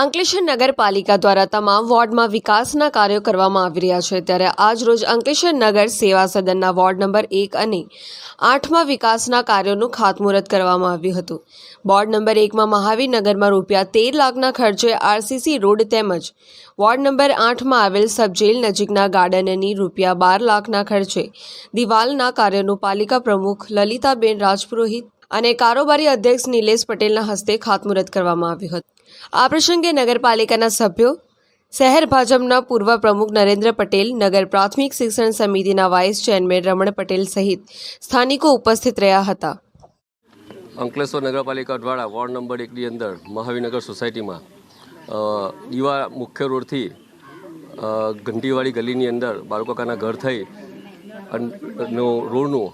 અંકલેશ્વર નગરપાલિકા દ્વારા તમામ વોર્ડમાં વિકાસના કાર્યો કરવામાં આવી રહ્યા છે. ત્યારે આજ રોજ અંકલેશ્વર નગર સેવા સદનના વોર્ડ નંબર એક અને આઠમાં વિકાસના કાર્યોનું ખાતમુહૂર્ત કરવામાં આવ્યું હતું. વોર્ડ નંબર એકમાં મહાવીરનગરમાં રૂપિયા તેર લાખના ખર્ચે આરસીસી રોડ તેમજ વોર્ડ નંબર આઠમાં આવેલ સબજેલ નજીકના ગાર્ડનની રૂપિયા બાર લાખના ખર્ચે દિવાલના કાર્યોનું પાલિકા પ્રમુખ લલિતાબેન રાજપુરોહિત અને કારોબારી અધ્યક્ષ નિલેશ પટેલના હસ્તે ખાતમુહૂર્ત કરવામાં આવ્યું હતું. આ પ્રસંગે નગરપાલિકાના સભ્યો, શહેર ભાજપના પૂર્વ પ્રમુખ નરેન્દ્ર પટેલ, નગર પ્રાથમિક શિક્ષણ સમિતિના વાઇસ ચેરમેન રમણ પટેલ સહિત સ્થાનિકો ઉપસ્થિત રહ્યા હતા. અંકલેશ્વર નગરપાલિકા દ્વારા વોર્ડ નંબર એકની અંદર મહાવીનગર સોસાયટીમાં દીવા મુખ્ય રોડથી ઘંટીવાળી ગલીની અંદર બાળકોકાના ઘર થઈ નો, રોડનું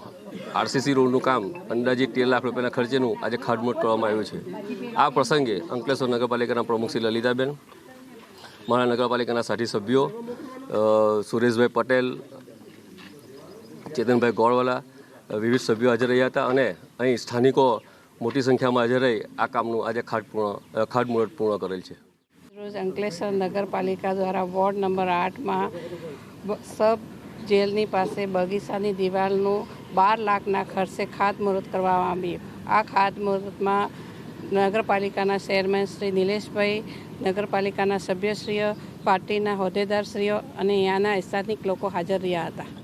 આરસીસી રોડનું કામ અંદાજે તેર લાખ રૂપિયાના ખર્ચેનું આજે ખાતમુહૂર્ત કરવામાં આવ્યું છે. આ પ્રસંગે અંકલેશ્વર નગરપાલિકાના પ્રમુખ શ્રી લલિતાબેન મારા નગરપાલિકાના સાથી સભ્યો સુરેશભાઈ પટેલ, ચેતનભાઈ ગોળવાલા વિવિધ સભ્યો હાજર રહ્યા હતા અને અહીં સ્થાનિકો મોટી સંખ્યામાં હાજર રહી આ કામનું આજે ખાતપૂર્ણ ખાતમુહૂર્ત પૂર્ણ કરેલ છે. રોજ અંકલેશ્વર નગરપાલિકા દ્વારા વોર્ડ નંબર આઠમાં સબ જેલની પાસે બગીચાની દિવાલનું બાર લાખના ખર્ચે ખાતમુહૂર્ત કરવામાં આવ્યું આ ખાતમુહૂર્તમાં નગરપાલિકાના ચેરમેન શ્રી નિલેશભાઈ, નગરપાલિકાના સભ્યશ્રીઓ, પાર્ટીના હોદ્દેદારશ્રીઓ અને અહીંયાના સ્થાનિક લોકો હાજર રહ્યા હતા.